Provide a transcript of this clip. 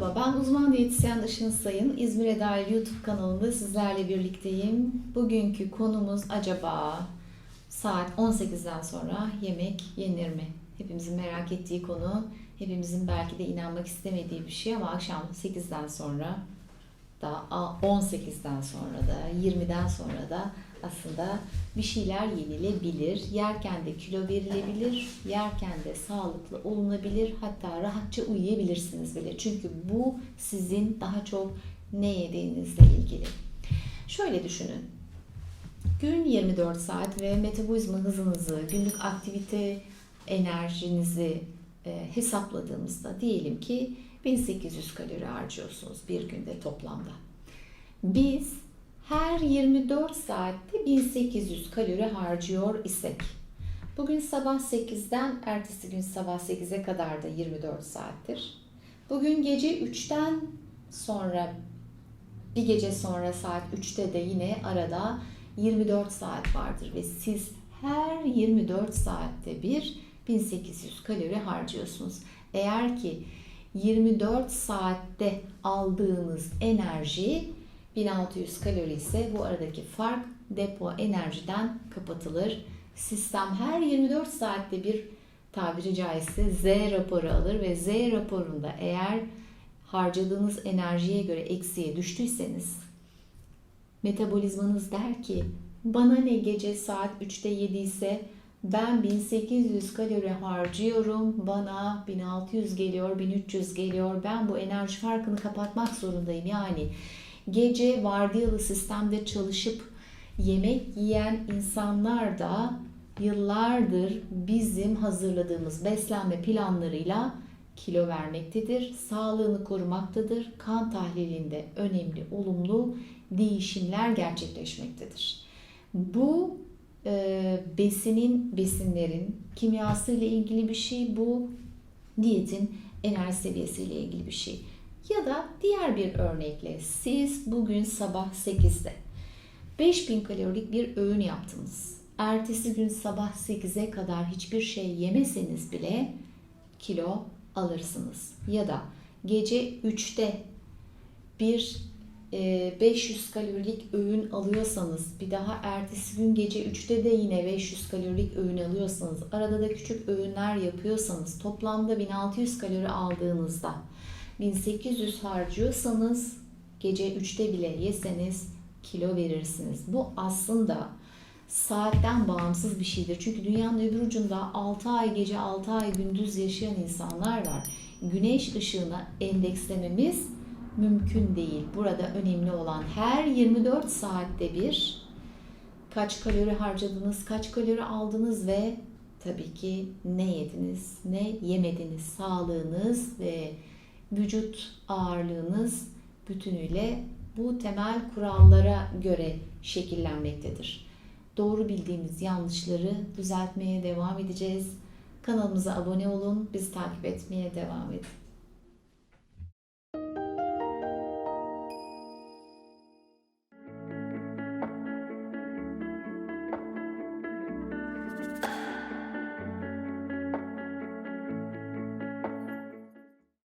Merhaba, ben uzman diyetisyen Işın Sayın. İzmir'e dair YouTube kanalında sizlerle birlikteyim. Bugünkü konumuz acaba saat 18'den sonra yemek yenir mi? Hepimizin merak ettiği konu, hepimizin belki de inanmak istemediği bir şey ama akşam 8'den sonra da 18'den sonra da 20'den sonra da aslında bir şeyler yenilebilir. Yerken de kilo verilebilir, yerken de sağlıklı olunabilir. Hatta rahatça uyuyabilirsiniz bile. Çünkü bu sizin daha çok ne yediğinizle ilgili. Şöyle düşünün. Gün 24 saat ve metabolizma hızınızı, günlük aktivite enerjinizi e, hesapladığımızda diyelim ki 1800 kalori harcıyorsunuz bir günde toplamda. Biz her 24 saatte 1800 kalori harcıyor isek. Bugün sabah 8'den ertesi gün sabah 8'e kadar da 24 saattir. Bugün gece 3'ten sonra bir gece sonra saat 3'te de yine arada 24 saat vardır ve siz her 24 saatte bir 1800 kalori harcıyorsunuz. Eğer ki 24 saatte aldığınız enerji 1600 kalori ise bu aradaki fark depo enerjiden kapatılır. Sistem her 24 saatte bir tabiri caizse Z raporu alır ve Z raporunda eğer harcadığınız enerjiye göre eksiye düştüyseniz metabolizmanız der ki bana ne gece saat 3'te 7 ise ben 1800 kalori harcıyorum, bana 1600 geliyor, 1300 geliyor. Ben bu enerji farkını kapatmak zorundayım. Yani gece vardiyalı sistemde çalışıp yemek yiyen insanlar da yıllardır bizim hazırladığımız beslenme planlarıyla kilo vermektedir, sağlığını korumaktadır, kan tahlilinde önemli olumlu değişimler gerçekleşmektedir. Bu e, besinin, besinlerin kimyası ile ilgili bir şey, bu diyetin enerji seviyesiyle ilgili bir şey. Ya da diğer bir örnekle siz bugün sabah 8'de 5000 kalorilik bir öğün yaptınız. Ertesi gün sabah 8'e kadar hiçbir şey yemeseniz bile kilo alırsınız. Ya da gece 3'te bir 500 kalorilik öğün alıyorsanız bir daha ertesi gün gece 3'te de yine 500 kalorilik öğün alıyorsanız arada da küçük öğünler yapıyorsanız toplamda 1600 kalori aldığınızda 1800 harcıyorsanız gece 3'te bile yeseniz kilo verirsiniz. Bu aslında saatten bağımsız bir şeydir. Çünkü dünyanın öbür ucunda 6 ay gece 6 ay gündüz yaşayan insanlar var. Güneş ışığına endekslememiz mümkün değil. Burada önemli olan her 24 saatte bir kaç kalori harcadınız, kaç kalori aldınız ve tabii ki ne yediniz, ne yemediniz, sağlığınız ve vücut ağırlığınız bütünüyle bu temel kurallara göre şekillenmektedir. Doğru bildiğimiz yanlışları düzeltmeye devam edeceğiz. Kanalımıza abone olun, bizi takip etmeye devam edin.